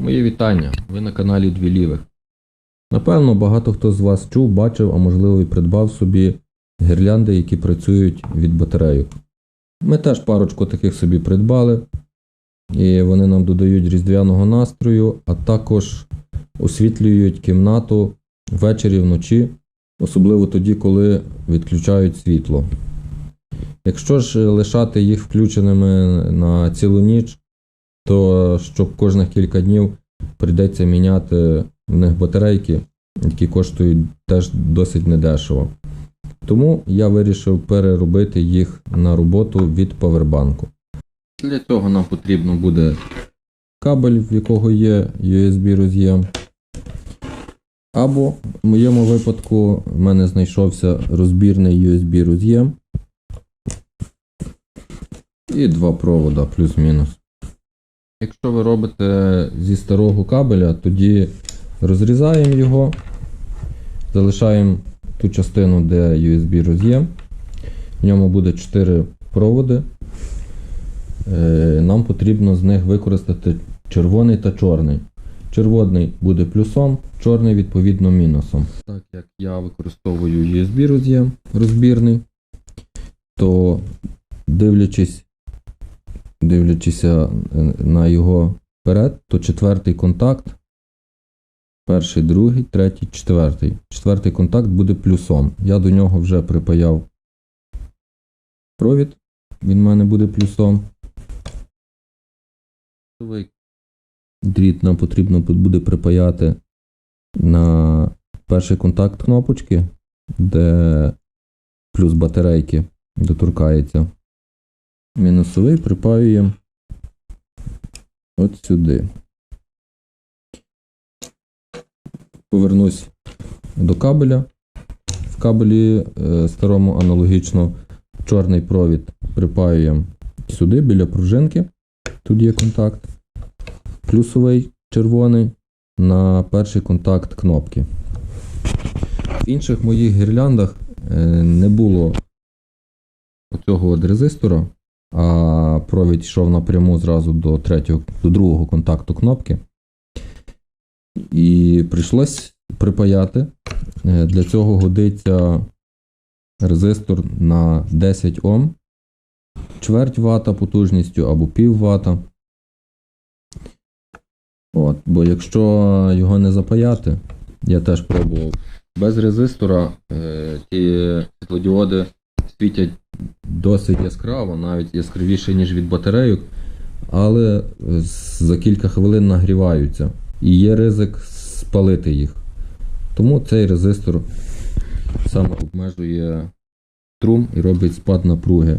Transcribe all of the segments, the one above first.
Мої вітання. Ви на каналі Дві Лівих. Напевно, багато хто з вас чув, бачив, а можливо і придбав собі гірлянди, які працюють від батарейок. Ми теж парочку таких собі придбали, і вони нам додають різдвяного настрою, а також освітлюють кімнату ввечері вночі, особливо тоді, коли відключають світло. Якщо ж лишати їх включеними на цілу ніч, то щоб кожних кілька днів прийдеться міняти в них батарейки, які коштують теж досить недешево. Тому я вирішив переробити їх на роботу від павербанку. Для цього нам потрібно буде кабель, в якого є USB роз'єм. Або в моєму випадку в мене знайшовся розбірний USB роз'єм. І два провода плюс-мінус. Якщо ви робите зі старого кабеля, тоді розрізаємо його, залишаємо ту частину, де USB роз'єм. В ньому буде 4 проводи. Е, Нам потрібно з них використати червоний та чорний. Червоний буде плюсом, чорний відповідно мінусом. Так як я використовую USB роз'єм розбірний, то дивлячись дивлячися е, на його вперед, то четвертий контакт, перший, другий, третій, четвертий. Четвертий контакт буде плюсом. Я до нього вже припаяв провід, він в мене буде плюсом. Дріт нам потрібно буде припаяти на перший контакт кнопочки, де плюс батарейки доторкається. Мінусовий припаюємо от сюди. Повернусь до кабеля. В кабелі е, старому аналогічно чорний провід припаюємо сюди, біля пружинки. Тут є контакт. Плюсовий червоний на перший контакт кнопки. В інших моїх гірляндах е, не було оцього от резистора а провід йшов напряму зразу до третього, до другого контакту кнопки. І прийшлось припаяти. Е, Для цього годиться резистор на 10 Ом, чверть вата потужністю або пів вата. От, бо якщо його не запаяти, я теж пробував без резистора, е, ті світлодіоди світять досить яскраво, навіть яскравіше, ніж від батарейок, але за кілька хвилин нагріваються. І є ризик спалити їх. Тому цей резистор саме обмежує струм і робить спад напруги,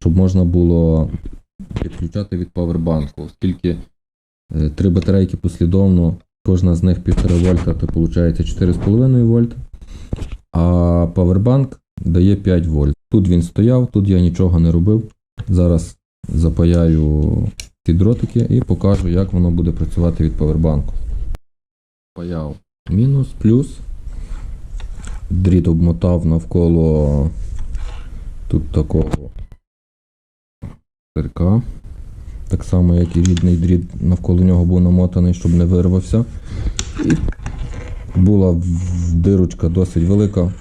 щоб можна було підключати від павербанку, оскільки е, три батарейки послідовно, кожна з них 1,5 вольта, то виходить 4,5 вольта. А павербанк дає 5 вольт. Тут він стояв, тут я нічого не робив. Зараз запаяю ці дротики і покажу, як воно буде працювати від павербанку. Паяв мінус, плюс. Дріт обмотав навколо тут такого цирка. Так само, як і рідний дріт навколо нього був намотаний, щоб не вирвався. І була дирочка досить велика.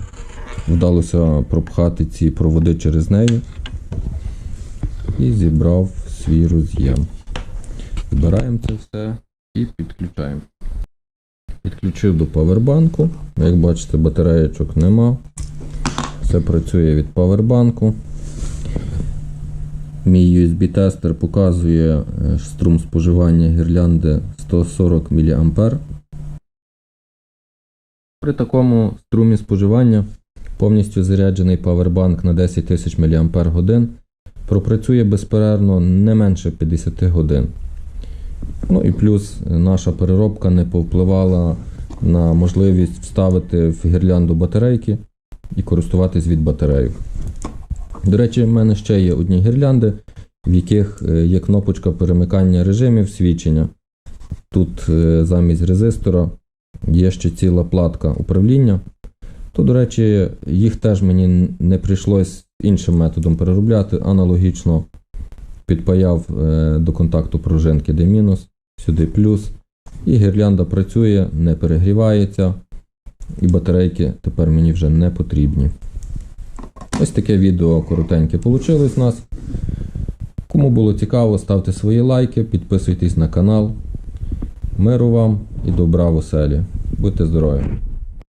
Вдалося пропхати ці проводи через неї і зібрав свій роз'єм. Збираємо це все і підключаємо. Підключив до павербанку. Як бачите, батареєчок нема. Все працює від павербанку. Мій USB-тестер показує е, струм споживання гірлянди 140 мА. При такому струмі споживання повністю заряджений павербанк на 10 тисяч мАч пропрацює безперервно не менше 50 годин. Ну і плюс наша переробка не повпливала на можливість вставити в гірлянду батарейки і користуватись від батарейок. До речі, в мене ще є одні гірлянди, в яких е, є кнопочка перемикання режимів свідчення. Тут е, замість резистора є ще ціла платка управління. То, до речі, їх теж мені не прийшлось іншим методом переробляти. Аналогічно підпаяв е, до контакту пружинки, де мінус, сюди плюс, І гірлянда працює, не перегрівається, і батарейки тепер мені вже не потрібні. Ось таке відео коротеньке вийшло у нас. Кому було цікаво, ставте свої лайки, підписуйтесь на канал. Миру вам і добра в оселі. Будьте здорові!